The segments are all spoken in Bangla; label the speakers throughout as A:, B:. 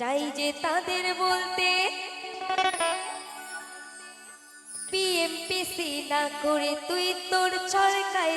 A: চাই যে তাদের বলতে। পিএমপিসি না করে তুই তোর ছড়কায়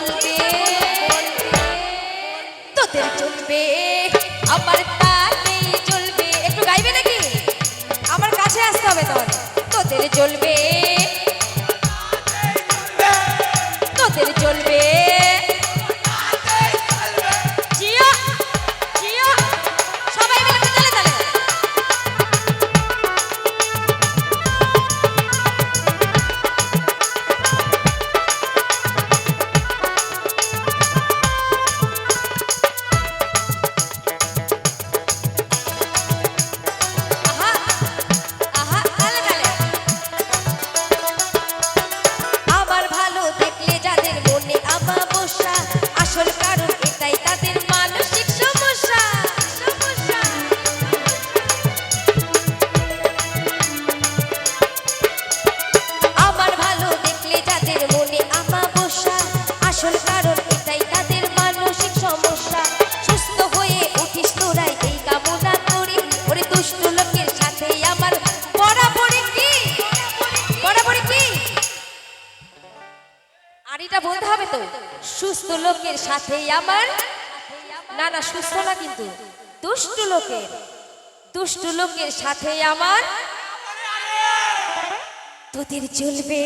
A: বলবে, তোদের চলবে, আমার তাতেই চলবে। একটু গাইবে নাকি? আমার কাছে আসতে হবে তোর তোদের চলবে। সুস্থ লোকের সাথে আমার না না, সুস্থ না কিন্তু দুষ্ট লোকের দুষ্ট লোকের সাথে আমার তোদের চলবে